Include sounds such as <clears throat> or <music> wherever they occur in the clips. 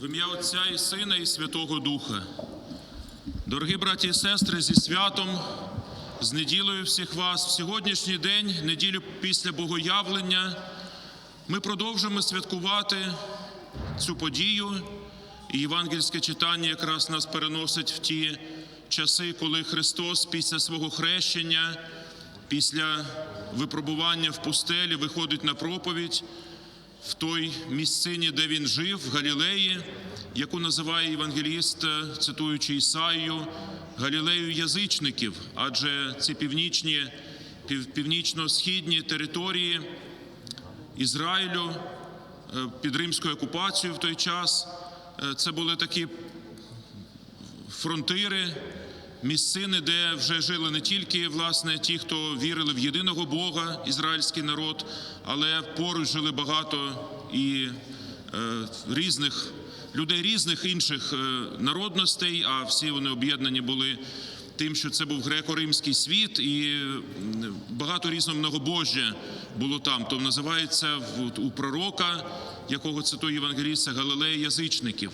В ім'я Отця і Сина, і Святого Духа. Дорогі браті і сестри, зі святом, з неділею всіх вас, в сьогоднішній день, неділю після Богоявлення, ми продовжуємо святкувати цю подію. І євангельське читання якраз нас переносить в ті часи, коли Христос після свого хрещення, після випробування в пустелі виходить на проповідь в той місцині, де він жив, в Галілеї, яку називає євангеліст, цитуючи Ісаїю, Галілею язичників, адже ці північні, пів, північно-східні території Ізраїлю е, під римською окупацією в той час. е, Це були такі фронтири, місцини, де вже жили не тільки власне ті, хто вірили в єдиного Бога, ізраїльський народ, але поруч жили багато і е, різних людей, різних інших е, народностей, а всі вони об'єднані були. Тим, що це був греко-римський світ, і багато різного многобожжя було там. То називається у пророка, якого цитує Євангеліст, це Галилея язичників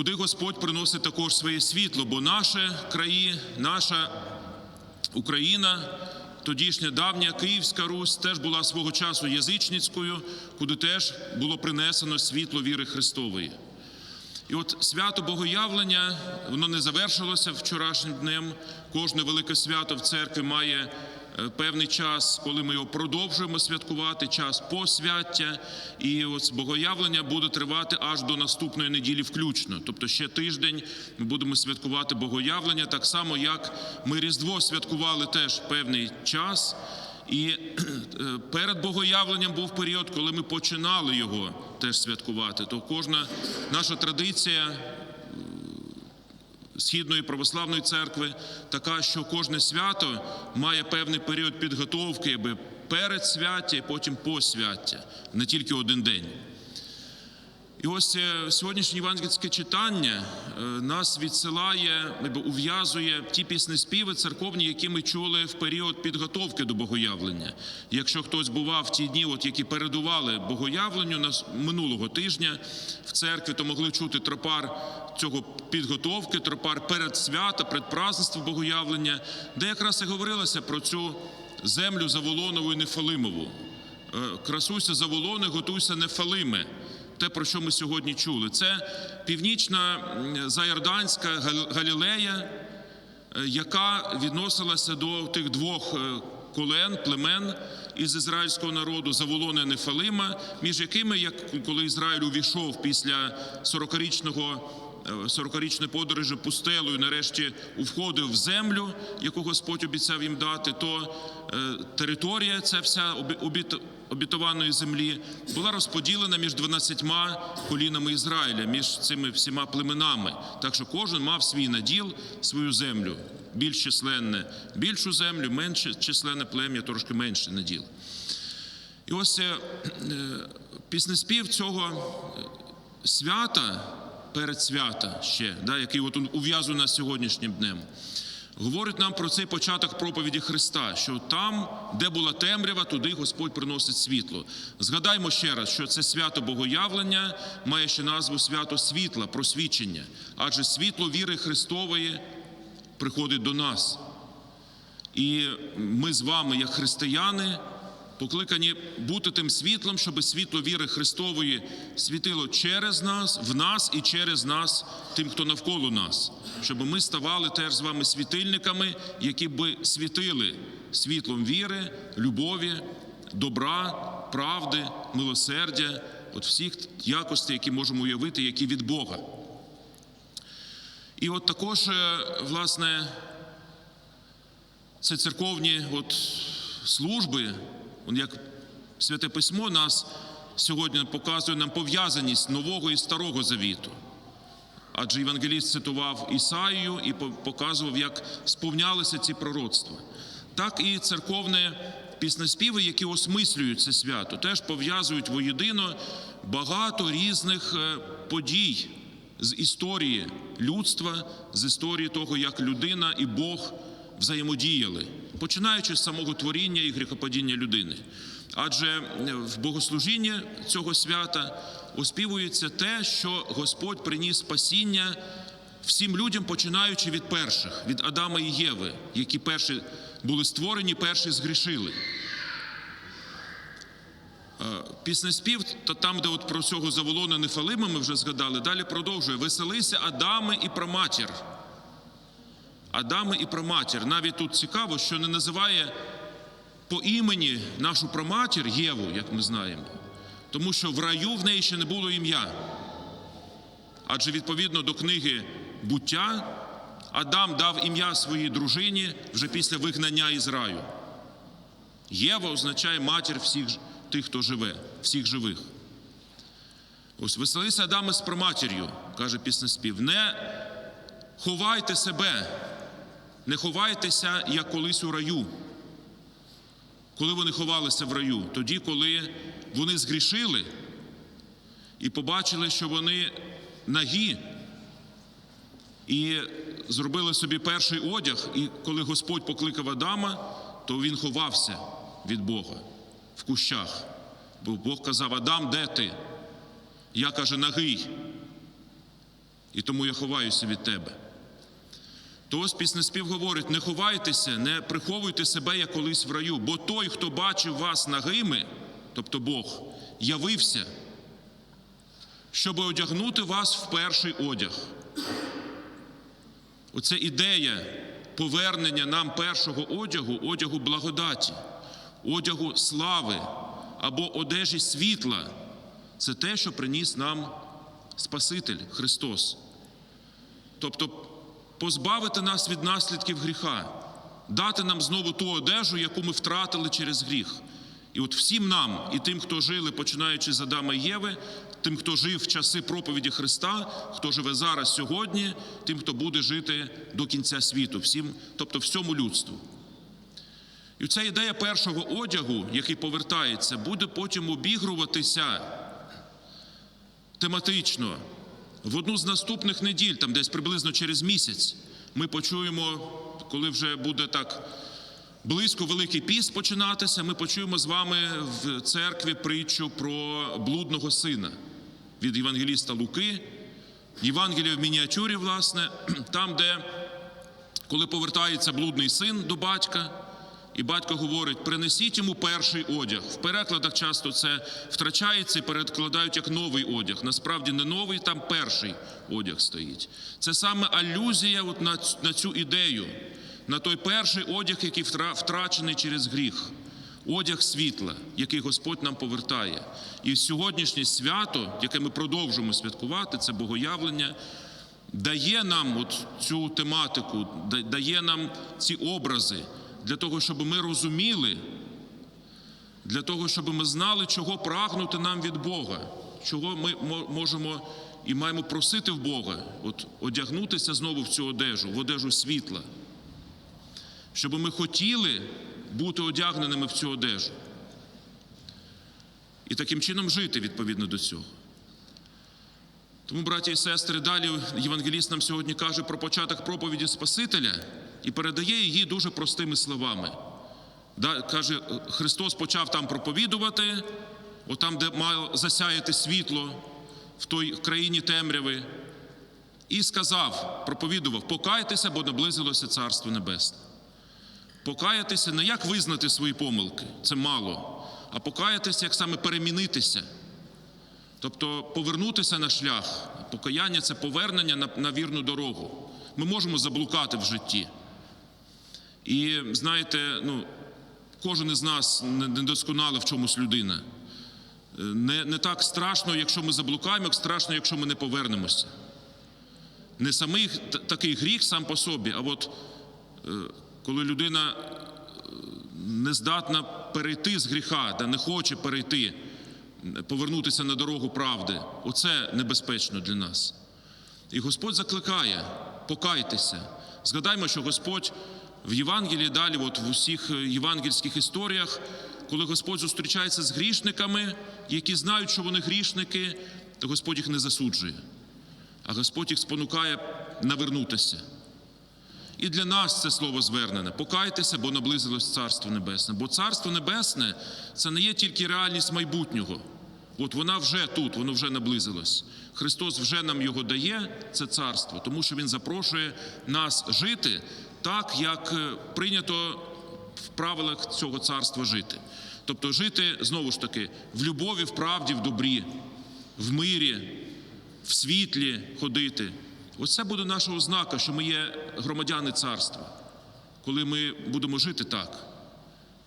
куди Господь приносить також своє світло, бо наші краї, наша Україна, тодішня давня Київська Русь теж була свого часу язичницькою, куди теж було принесено світло віри Христової. І от свято Богоявлення, воно не завершилося вчорашнім днем. Кожне велике свято в церкві має певний час, коли ми його продовжуємо святкувати, час посвяття. І ось Богоявлення буде тривати аж до наступної неділі включно. Тобто ще тиждень ми будемо святкувати Богоявлення, так само як ми Різдво святкували теж певний час. І е, перед Богоявленням був період, коли ми починали його теж святкувати. То кожна наша традиція е, Східної православної церкви така, що кожне свято має певний період підготовки, аби перед свяття і потім посвяття, не тільки один день. І ось е, сьогоднішнє євангельське читання е, нас відсилає, або ув'язує ті пісні співи церковні, які ми чули в період підготовки до богоявлення. Якщо хтось бував в ті дні, от які передували богоявленню нас минулого тижня в церкві, то могли чути тропар цього підготовки, тропар перед свята, предпразднства богоявлення, де якраз і говорилося про цю землю Заволонову і Нефалимову. Е, Красуйся Заволони, готуйся Нефалиме те, про що ми сьогодні чули. Це північна Зайорданська Галілея, е, яка відносилася до тих двох е, колен, племен із ізраїльського народу Заволона і Нефалима, між якими, як коли Ізраїль увійшов після 40-річного е, 40-річної подорожі пустелою, нарешті входив в землю, яку Господь обіцяв їм дати, то е, територія, ця вся обітованої землі, була розподілена між 12 колінами Ізраїля, між цими всіма племенами. Так що кожен мав свій наділ, свою землю. Більш численне більшу землю, менше численне плем'я, трошки менше наділ. І ось е, е, піснеспів цього свята, перед свята ще, да, який от ув'язує нас сьогоднішнім днем, говорить нам про цей початок проповіді Христа, що там, де була темрява, туди Господь приносить світло. Згадаймо ще раз, що це свято Богоявлення має ще назву свято світла, просвічення, адже світло віри Христової приходить до нас. І ми з вами, як християни, покликані бути тим світлом, щоб світло віри Христової світило через нас, в нас і через нас, тим, хто навколо нас, щоб ми ставали теж з вами світильниками, які би світили світлом віри, любові, добра, правди, милосердя, от всіх якостей, які можемо уявити, які від Бога. І от також, е, власне, це церковні от служби, як Святе Письмо нас сьогодні показує нам пов'язаність нового і старого завіту. Адже Євангеліст цитував Ісаїю і показував, як сповнялися ці пророцтва. Так і церковне піснеспіви, які осмислюють це свято, теж пов'язують воєдино багато різних е, подій з історії людства, з історії того, як людина і Бог взаємодіяли, починаючи з самого творіння і гріхопадіння людини. Адже в богослужінні цього свята оспівується те, що Господь приніс спасіння всім людям, починаючи від перших, від Адама і Єви, які перші були створені, перші згрішили. Е, Піснеспів, то там, де от про цього заволона Нефалима ми вже згадали, далі продовжує веселися Адами і праматір. Адами і праматір. Навіть тут цікаво, що не називає по імені нашу праматір Єву, як ми знаємо, тому що в раю в неї ще не було ім'я. Адже відповідно до книги буття Адам дав ім'я своїй дружині вже після вигнання із раю. Єва означає матір всіх тих, хто живе, всіх живих. Ось веселися Адами з праматір'ю, каже піснеспів. Не ховайте себе, не ховайтеся, як колись у раю. Коли вони ховалися в раю, тоді, коли вони згрішили і побачили, що вони нагі, і зробили собі перший одяг, і коли Господь покликав Адама, то він ховався від Бога в кущах. Бо Бог казав: Адам, де ти? Я каже, нагий. І тому я ховаюся від тебе. То ось піснеспів говорить: не ховайтеся, не приховуйте себе, як колись в раю, бо той, хто бачив вас нагими, тобто Бог, явився, щоб одягнути вас в перший одяг. Оце ідея повернення нам першого одягу, одягу благодаті, одягу слави або одежі світла. Це те, що приніс нам Спаситель Христос. Тобто позбавити нас від наслідків гріха, дати нам знову ту одежу, яку ми втратили через гріх. І от всім нам, і тим, хто жили, починаючи з Адама Єви, тим, хто жив в часи проповіді Христа, хто живе зараз сьогодні, тим, хто буде жити до кінця світу, всім, тобто всьому людству. І ця ідея першого одягу, який повертається, буде потім обігруватися тематично. В одну з наступних неділь, там десь приблизно через місяць, ми почуємо, коли вже буде так близько Великий піст починатися, ми почуємо з вами в церкві притчу про блудного сина від Євангеліста Луки, Євангелія в мініатюрі, власне, <clears throat> там, де коли повертається блудний син до батька, і батько говорить: принесіть йому перший одяг. В перекладах часто це втрачається і перекладають як новий одяг. Насправді не новий, там перший одяг стоїть. Це саме алюзія от на, на цю ідею, на той перший одяг, який втра- втрачений через гріх. Одяг світла, який Господь нам повертає. І сьогоднішнє свято, яке ми продовжуємо святкувати, це богоявлення, дає нам от цю тематику, дає нам ці образи для того, щоб ми розуміли, для того, щоб ми знали, чого прагнути нам від Бога, чого ми можемо і маємо просити в Бога, от одягнутися знову в цю одежу, в одежу світла, щоб ми хотіли бути одягненими в цю одежу. І таким чином жити відповідно до цього. Тому, браті і сестри, далі Євангеліст нам сьогодні каже про початок проповіді Спасителя і передає її дуже простими словами. Да, каже, Христос почав там проповідувати, отам, де мало засяяти світло в той країні темряви, і сказав, проповідував: покайтеся, бо наблизилося Царство Небесне. Покаятися не як визнати свої помилки, це мало, а покаятися, як саме перемінитися. Тобто повернутися на шлях. Покаяння це повернення на, на вірну дорогу. Ми можемо заблукати в житті. І знаєте, ну, кожен із нас не- недосконала в чомусь людина. Е, Не, не так страшно, якщо ми заблукаємо, як страшно, якщо ми не повернемося. Не самий такий гріх сам по собі, а от е, коли людина е, не здатна перейти з гріха, та не хоче перейти, повернутися на дорогу правди, оце небезпечно для нас. І Господь закликає, покайтеся. Згадаймо, що Господь в Євангелії далі, от в усіх е, євангельських історіях, коли Господь зустрічається з грішниками, які знають, що вони грішники, то Господь їх не засуджує, а Господь їх спонукає навернутися. І для нас це слово звернене. Покайтеся, бо наблизилось Царство Небесне. Бо Царство Небесне це не є тільки реальність майбутнього. От вона вже тут, воно вже наблизилось. Христос вже нам його дає, це царство, тому що Він запрошує нас жити так, як е, прийнято в правилах цього царства жити. Тобто жити знову ж таки в любові, в правді, в добрі, в мирі, в світлі ходити. Ось це буде наша ознака, що ми є громадяни царства, коли ми будемо жити так.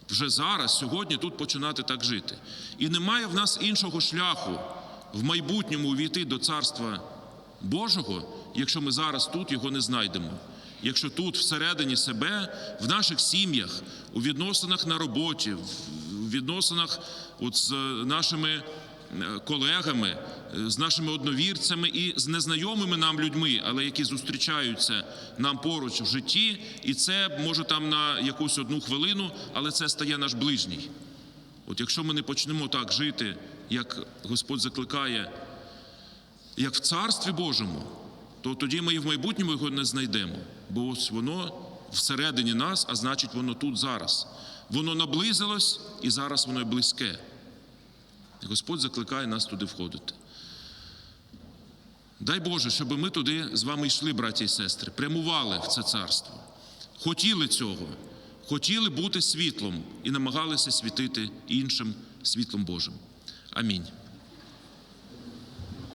Вже зараз, сьогодні, тут починати так жити. І немає в нас іншого шляху в майбутньому увійти до Царства Божого, якщо ми зараз тут його не знайдемо. Якщо тут, всередині себе, в наших сім'ях, у відносинах на роботі, в відносинах от з нашими е, колегами, е, з нашими одновірцями і з незнайомими нам людьми, але які зустрічаються нам поруч в житті, і це може там на якусь одну хвилину, але це стає наш ближній. От якщо ми не почнемо так жити, як Господь закликає, як в Царстві Божому, то тоді ми і в майбутньому його не знайдемо. Бо ось воно всередині нас, а значить, воно тут зараз. Воно наблизилось і зараз воно близьке. І Господь закликає нас туди входити. Дай Боже, щоб ми туди з вами йшли, браті і сестри, прямували в це царство, хотіли цього, хотіли бути світлом і намагалися світити іншим світлом Божим. Амінь.